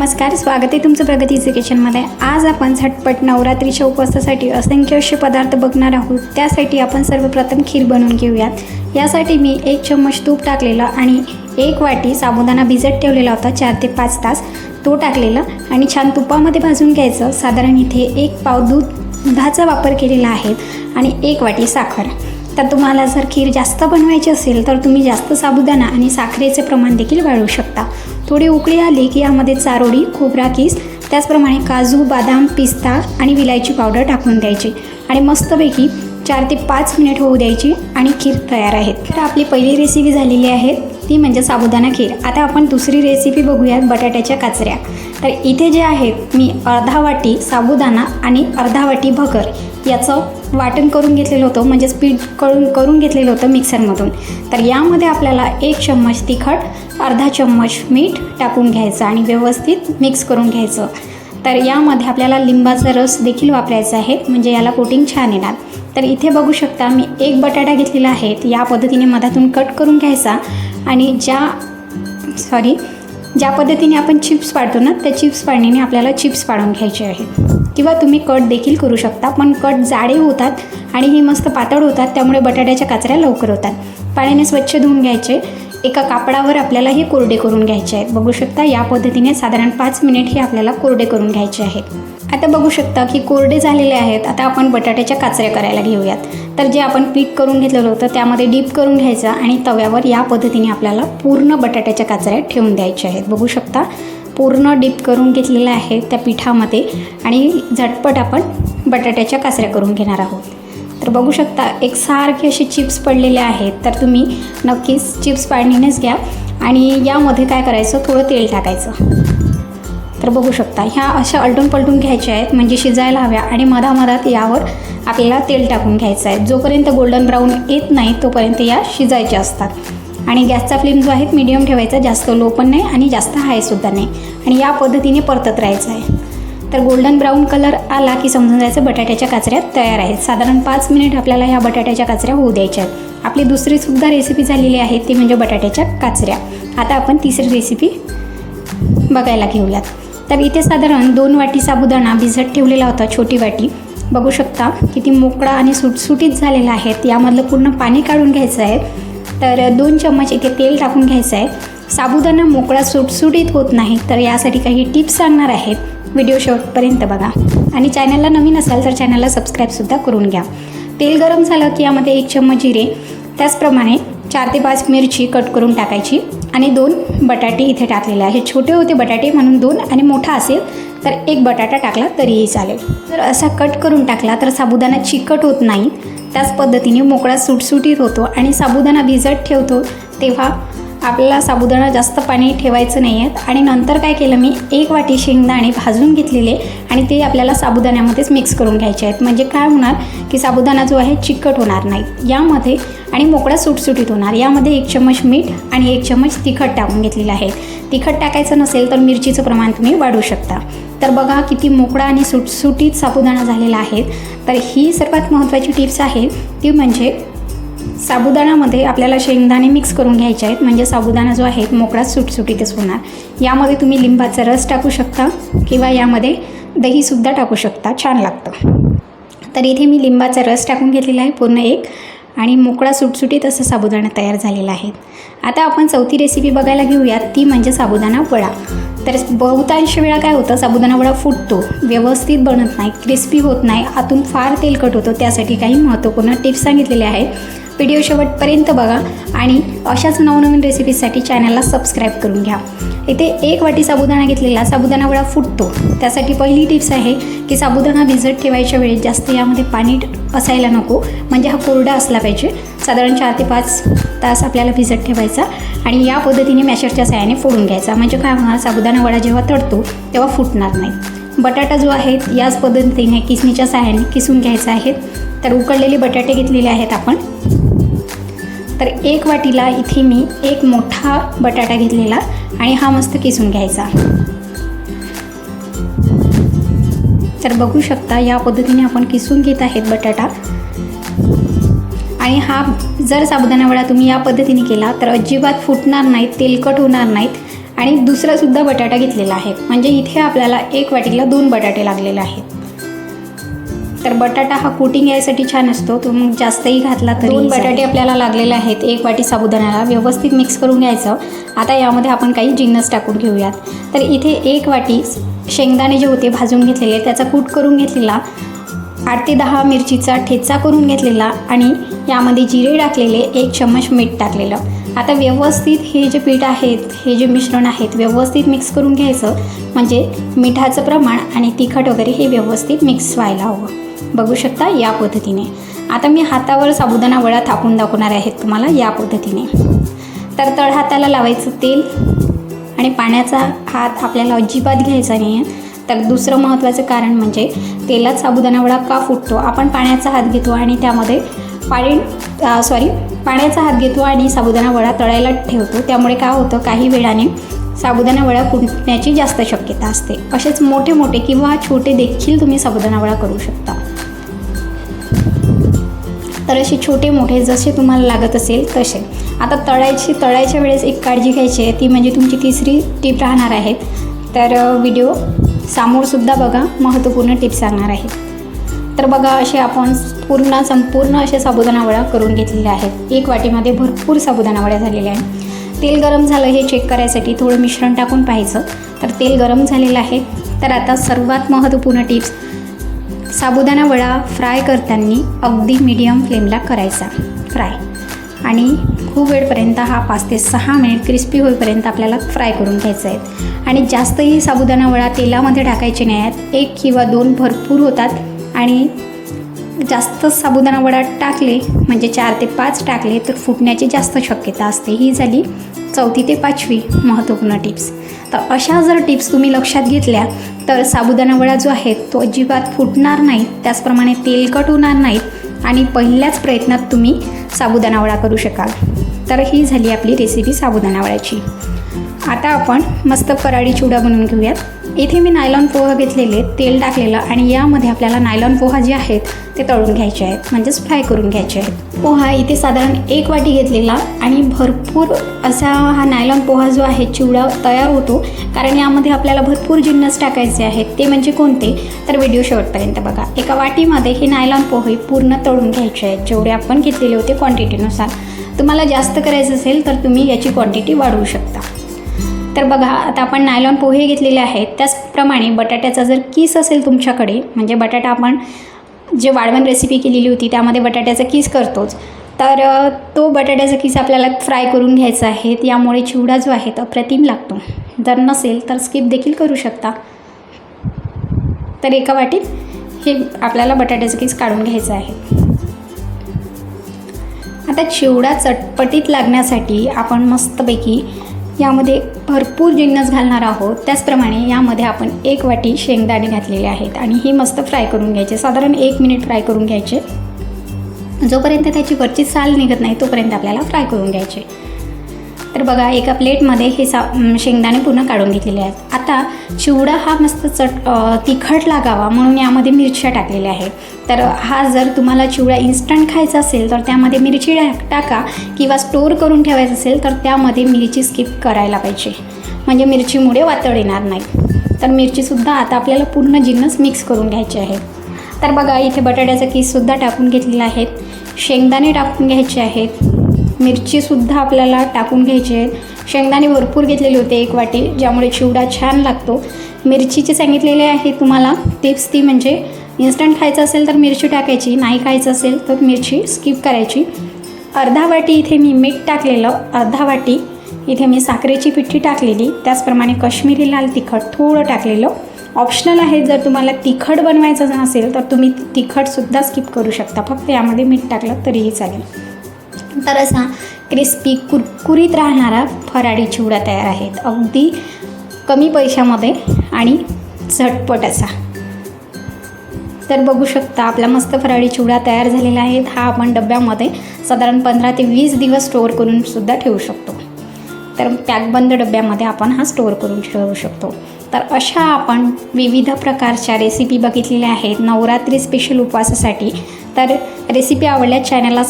नमस्कार स्वागत आहे तुमचं प्रगती किचनमध्ये आज आपण झटपट नवरात्रीच्या उपवासासाठी असंख्य असे पदार्थ बघणार आहोत. त्यासाठी आपण सर्वप्रथम खीर बनवून घेऊयात. यासाठी मी एक चम्मच तूप टाकलेलं आणि एक वाटी साबुदाणा भिजत ठेवलेला होता चार ते पाच तास. तो टाकलेला आणि छान तुपामध्ये भाजून घ्यायचं. साधारण इथे एक पाव दूध दुधाचा वापर केलेला आहे आणि एक वाटी साखर. तर तुम्हाला जर खीर जास्त बनवायची असेल तर तुम्ही जास्त साबुदाणा आणि साखरेचे प्रमाण देखील वाढवू शकता. थोडी उकळी आली की यामध्ये चारोळी खोबरा किस त्याचप्रमाणे काजू बदाम पिस्ता आणि विलायची पावडर टाकून द्यायची. आणि मस्तपैकी चार ते पाच मिनिट होऊ द्यायची आणि खीर तयार आहे. तर आपली पहिली रेसिपी झालेली आहे ती म्हणजे साबुदाणा खीर. आता आपण दुसरी रेसिपी बघूयात बटाट्याच्या काचऱ्या. तर इथे जे आहेत मी अर्धा वाटी साबुदाणा आणि अर्धा वाटी भगर याचं वाटण करून घेतलेलं होतं म्हणजेच पीठ करून करून घेतलेलं होतं मिक्सरमधून तर यामध्ये आपल्याला एक चम्मच तिखट अर्धा चम्मच मीठ टाकून घ्यायचं आणि व्यवस्थित मिक्स करून घ्यायचं. तर यामध्ये आपल्याला लिंबाचा रस देखील वापरायचा आहे म्हणजे याला कोटिंग छान येणार. तर इथे बघू शकता मी एक बटाटा घेतलेला आहे या पद्धतीने मधातून कट करून घ्यायचा. आणि ज्या सॉरी ज्या पद्धतीने आपण चिप्स पाडतो ना त्या चिप्स पाडणीने आपल्याला चिप्स पाडून घ्यायचे आहेत. किंवा तुम्ही कट देखील करू शकता पण कट जाडे होतात आणि हे मस्त पातळ होतात त्यामुळे बटाट्याच्या काचऱ्या लवकर होतात. पाण्याने स्वच्छ धुवून घ्यायचे. एका कापडावर आपल्याला हे कोरडे करून घ्यायचे आहेत. बघू शकता या पद्धतीने साधारण पाच मिनिट हे आपल्याला कोरडे करून घ्यायचे आहेत. आता बघू शकता की कोरडे झालेले आहेत. आता आपण बटाट्याच्या काचऱ्या करायला घेऊयात. तर जे आपण पीठ करून घेतलेलं होतं त्यामध्ये डीप करून घ्यायचं आणि तव्यावर या पद्धतीने आपल्याला पूर्ण बटाट्याच्या काचऱ्या ठेवून द्यायच्या आहेत. बघू शकता पूर्ण डीप करून घेतलेलं आहे त्या पिठामध्ये आणि झटपट आपण बटाट्याच्या काचऱ्या करून घेणार आहोत. तर बघू शकता एक सारखे असे चिप्स पडलेले आहेत. तर तुम्ही नक्कीच चिप्स पाडणीनेच घ्या. आणि यामध्ये काय करायचं? थोडं तेल टाकायचं. तर बघू शकता ह्या अशा अलटून पलटून घ्यायच्या आहेत. म्हणजे शिजायला हव्या. आणि मधामधात यावर आपल्याला तेल टाकून घ्यायचं आहे. जोपर्यंत गोल्डन ब्राऊन येत नाही तोपर्यंत या शिजायच्या असतात. आणि गॅसचा फ्लेम जो आहे मीडियम ठेवायचा. जास्त लो पण नाही आणि जास्त हायसुद्धा नाही. आणि या पद्धतीने परतत राहायचं आहे. तर गोल्डन ब्राऊन कलर आला की समजून जायचं बटाट्याच्या काचऱ्या तयार आहेत. साधारण पाच मिनिट आपल्याला ह्या बटाट्याच्या काचऱ्या होऊ द्यायच्या आहेत. आपली दुसरीसुद्धा रेसिपी झालेली आहे ती म्हणजे बटाट्याच्या काचऱ्या. आता आपण तिसरी रेसिपी बघायला घेऊयात. तर इथे साधारण दोन वाटी साबुदाणा भिजत ठेवलेला होता छोटी वाटी. बघू शकता किती मोकळा आणि सुटसुटीत झालेला आहे. यामधलं पूर्ण पाणी काढून घ्यायचं आहे. तर दोन चम्मच इथे तेल टाकून घ्यायचं आहे. साबुदाणा मोकळा सुटसुटीत होत नाही तर यासाठी काही टिप्स सांगणार आहेत व्हिडिओ शेवटपर्यंत बघा. आणि चॅनलला नवीन असाल तर चॅनलला सबस्क्राईबसुद्धा करून घ्या. तेल गरम झालं की यामध्ये एक चम्मच जिरे त्याचप्रमाणे चार ते पाच मिरची कट करून टाकायची आणि दोन बटाटे इथे टाकलेले आहे छोटे होते बटाटे म्हणून दोन आणि मोठा असेल तर एक बटाटा टाकला तरीही चालेल. जर असा कट करून टाकला तर साबुदाणा चिकट होत नाही. त्याच पद्धतीने मोकळा सुटसुटीत होतो आणि साबुदाणा भिजत ठेवतो तेव्हा आपल्याला साबुदाणा जास्त पाणी ठेवायचं नाही आहेत आणि नंतर काय केलं मी एक वाटी शेंगदाणे भाजून घेतलेले आणि ते आपल्याला साबुदाण्यामध्येच मिक्स करून घ्यायचे आहेत. म्हणजे काय होणार की साबुदाणा जो आहे चिकट होणार नाही. यामध्ये आणि मोकळा सुटसुटीत होणार. यामध्ये एक चम्मच मीठ आणि एक चम्मच तिखट टाकून घेतलेलं आहे. तिखट टाकायचं नसेल तर मिरचीचं प्रमाण तुम्ही वाढवू शकता. तर बघा किती मोकळा आणि सुटसुटीत साबुदाणा झालेला आहे. तर ही सर्वात महत्त्वाची टिप्स आहे. ती म्हणजे साबुदाणामध्ये आपल्याला शेंगदाणे मिक्स करून घ्यायचे आहेत. म्हणजे साबुदाणा जो आहे मोकळा सुटसुटीतच होणार. यामध्ये तुम्ही लिंबाचा रस टाकू शकता किंवा यामध्ये दहीसुद्धा टाकू शकता. छान लागतं. तर इथे मी लिंबाचा रस टाकून घेतलेला आहे पूर्ण एक. आणि मोकळा सुटसुटीत असं साबुदाणा तयार झालेला आहे. आता आपण चौथी रेसिपी बघायला घेऊयात. ती म्हणजे साबुदाणा वडा. तर बहुतांश वेळा काय होतं साबुदाणा वडा फुटतो व्यवस्थित बनत नाही क्रिस्पी होत नाही आतून फार तेलकट होतं त्यासाठी काही महत्त्वपूर्ण टिप्स सांगितलेले आहेत. व्हिडिओ शेवटपर्यंत बघा आणि अशाच नवनवीन रेसिपीजसाठी चॅनलला सबस्क्राईब करून घ्या. इथे एक वाटी साबुदाणा घेतलेला साबुदाणा वडा फुटतो. त्यासाठी पहिली टिप्स आहे की साबुदाणा भिजत ठेवायच्या वेळेस जास्त यामध्ये पाणी असायला नको. म्हणजे हा कोरडा असला पाहिजे. साधारण चार ते पाच तास आपल्याला भिजत ठेवायचा आणि या पद्धतीने मॅशरच्या साह्याने फोडून घ्यायचा. म्हणजे काय होणार साबुदाणा वडा जेव्हा तडतो तेव्हा फुटणार नाही. बटाटा जो आहे याच पद्धतीने किसणीच्या साह्याने किसून घ्यायचा आहे. तर उकडलेले बटाटे घेतलेले आहेत आपण. तर एक वाटीला इथे मी एक मोठा बटाटा घेतलेला आणि हा मस्त किसून घ्यायचा. तर बघू शकता या पद्धतीने आपण किसून घेत आहेत बटाटा. आणि हा जर साबुदाणा वडा तुम्ही या पद्धतीने केला तर अजिबात फुटणार नाहीत तेलकट होणार नाहीत. आणि दुसरासुद्धा बटाटा घेतलेला आहे. म्हणजे इथे आपल्याला एक वाटीला दोन बटाटे लागलेले आहेत. तर बटाटा हा कोटिंग यायसाठी छान असतो. तो मग जास्तही घातला तरी दोन बटाटे आपल्याला लागलेले आहेत. एक वाटी साबुदाण्याला व्यवस्थित मिक्स करून घ्यायचं. आता यामध्ये आपण काही जिन्नस टाकून घेऊयात. तर इथे एक वाटी शेंगदाणे जे होते भाजून घेतलेले त्याचा कूट करून घेतलेला आठ ते दहा मिरचीचा ठेचा करून घेतलेला आणि यामध्ये जिरे टाकलेले एक चम्मच मीठ टाकलेलं. आता व्यवस्थित हे जे पीठ आहेत हे जे मिश्रण आहेत व्यवस्थित मिक्स करून घ्यायचं. म्हणजे मिठाचं प्रमाण आणि तिखट वगैरे हे व्यवस्थित मिक्स व्हायला हवं. बघू शकता या पद्धतीने. आता मी हातावर साबुदाणा वडा थापून दाखवणार आहेत तुम्हाला या पद्धतीने. तर तळ हाताला लावायचं तेल आणि पाण्याचा हात आपल्याला अजिबात घ्यायचा नाही आहे तर दुसरं महत्त्वाचं कारण म्हणजे तेलात साबुदाणा वडा का फुटतो? आपण पाण्याचा हात घेतो आणि त्यामध्ये पाणी सॉरी पाण्याचा हात घेतो आणि साबुदाणा वडा तळायला ठेवतो. त्यामुळे काय होतं काही वेळाने साबुदाणा वडा फुटण्याची जास्त शक्यता असते. असेच मोठे मोठे किंवा छोटे देखील तुम्ही साबुदाणा वडा करू शकता. तर असे छोटे मोठे जसे तुम्हाला लागत असेल तसे. आता तळायची तळायच्या वेळेस एक काळजी घ्यायची आहे. ती म्हणजे तुमची तिसरी टीप राहणार आहे. तर व्हिडिओ सामोरसुद्धा बघा. महत्त्वपूर्ण टिप्स सांगणार आहेत तर बघा असे आपण पूर्ण संपूर्ण असे साबुदाणा वडा करून घेतलेले आहेत. एक वाटीमध्ये भरपूर साबुदाणा वड्या झालेल्या आहेत. तेल गरम झालं हे चेक करायसाठी थोडं मिश्रण टाकून पाहायचं. तर तेल गरम झालेलं आहे. तर आता सर्वात महत्त्वपूर्ण टिप्स. साबुदाणा वडा फ्राय करताना अगदी मीडियम फ्लेमला करायचा. फ्राय आणि खूप वेळपर्यंत हा पाच ते सहा मिनिट क्रिस्पी होईपर्यंत आपल्याला फ्राय करून घ्यायचं आहे. आणि जास्तही साबुदाणा वडा तेलामध्ये टाकायचे नाही आहेत. एक किंवा दोन भरपूर होतात. आणि जास्त साबुदाणा वडा टाकले म्हणजे चार ते पाच टाकले तर फुटण्याची जास्त शक्यता असते. ही झाली चौथी ते पाचवी महत्त्वपूर्ण टिप्स. तर अशा जर टिप्स तुम्ही लक्षात घेतल्या तर साबुदाणा वडा जो आहे तो अजिबात फुटणार नाही. त्याचप्रमाणे तेलकट होणार नाहीत आणि पहिल्याच प्रयत्नात तुम्ही साबुदाणा वडा करू शकाल. तर ही झाली आपली रेसिपी साबुदाणा वड्याची. आता आपण मस्त कराडी चिवडा बनवून घेऊयात. इथे मी नायलॉन पोहा घेतलेले तेल टाकलेलं आणि यामध्ये आपल्याला नायलॉन पोहा जे आहेत ते तळून घ्यायचे आहेत. म्हणजेच फ्राय करून घ्यायचे आहेत. पोहा इथे साधारण एक वाटी घेतलेला आणि भरपूर असा हा नायलॉन पोहा जो आहे चिवडा तयार होतो. कारण यामध्ये आपल्याला भरपूर जिन्नस टाकायचे आहेत ते म्हणजे कोणते? तर व्हिडिओ शेवटपर्यंत बघा. एका वाटीमध्ये हे नायलॉन पोहे पूर्ण तळून घ्यायचे आहेत. जेवढे आपण घेतलेले होते क्वांटिटीनुसार तुम्हाला जास्त करायचं असेल तर तुम्ही याची क्वांटिटी वाढवू शकता. तर बघा आता आपण नायलॉन पोहे घेतलेले आहेत. त्याचप्रमाणे बटाट्याचा जर किस असेल तुमच्याकडे म्हणजे बटाटा आपण जे वाळवण रेसिपी केलेली होती त्यामध्ये बटाट्याचा किस करतोच. तर तो बटाट्याचा किस आपल्याला फ्राय करून घ्यायचा आहे. यामुळे चिवडा जो आहे तो अप्रतिम लागतो. जर नसेल तर स्किप देखील करू शकता. तर एका वाटीत हे आपल्याला बटाट्याचं किस काढून घ्यायचं आहे. आता चिवडा चटपटीत लागण्यासाठी आपण मस्तपैकी यामध्ये भरपूर जिन्नस घालणार आहोत. त्याचप्रमाणे यामध्ये आपण एक वाटी शेंगदाणे घातलेले आहेत आणि हे मस्त फ्राय करून घ्यायचे. साधारण एक मिनिट फ्राय करून घ्यायचे. जोपर्यंत त्याची वरची साल निघत नाही तोपर्यंत आपल्याला फ्राय करून घ्यायचे. तर बघा एका प्लेटमध्ये हे सा शेंगदाणे पूर्ण काढून घेतलेले आहेत. आता चिवडा हा मस्त चट तिखट लागावा म्हणून यामध्ये मिरच्या टाकलेल्या आहेत. तर हा जर तुम्हाला चिवडा इन्स्टंट खायचा असेल तर त्यामध्ये मिरची टाका किंवा स्टोअर करून ठेवायचं असेल तर त्यामध्ये मिरची स्किप करायला पाहिजे. म्हणजे मिरचीमुळे वातळ येणार नाही. तर मिरचीसुद्धा आता आपल्याला पूर्ण जिन्नस मिक्स करून घ्यायचे आहे. तर बघा इथे बटाट्याचा केससुद्धा टाकून घेतलेला आहेत शेंगदाणे टाकून घ्यायचे आहेत मिरचीसुद्धा आपल्याला टाकून घ्यायची आहेत शेंगदाणे भरपूर घेतलेले होते एक वाटी ज्यामुळे चिवडा छान लागतो. मिरचीचे सांगितलेले आहे तुम्हाला टिप्स ती म्हणजे इन्स्टंट खायचं असेल तर मिरची टाकायची नाही खायचं असेल तर मिरची स्किप करायची. अर्धा वाटी इथे मी मीठ टाकलेलं अर्धा वाटी इथे मी साखरेची पिठी टाकलेली त्याचप्रमाणे कश्मीरी लाल तिखट थोडं टाकलेलं. ऑप्शनल आहे जर तुम्हाला तिखट बनवायचं असेल तर तुम्ही तिखटसुद्धा स्किप करू शकता. फक्त यामध्ये मीठ टाकलं तरीही चालेल. तर असा क्रिस्पी कुरकुरीत राहणारा फराळी चिवडा तयार आहेत. अगदी कमी पैशामध्ये आणि झटपट असा. तर बघू शकता आपला मस्त फराळी चिवडा तयार झालेला आहे. हा आपण डब्यामध्ये साधारण पंधरा ते वीस दिवस स्टोअर करून सुद्धा ठेवू शकतो. तर पॅकबंद डब्यामध्ये आपण हा स्टोअर करून ठेवू शकतो. तर अशा आपण विविध प्रकारच्या रेसिपी बघितलेल्या आहेत. नवरात्री स्पेशल उपवासासाठी. तर रेसिपी आवडल्या चॅनलला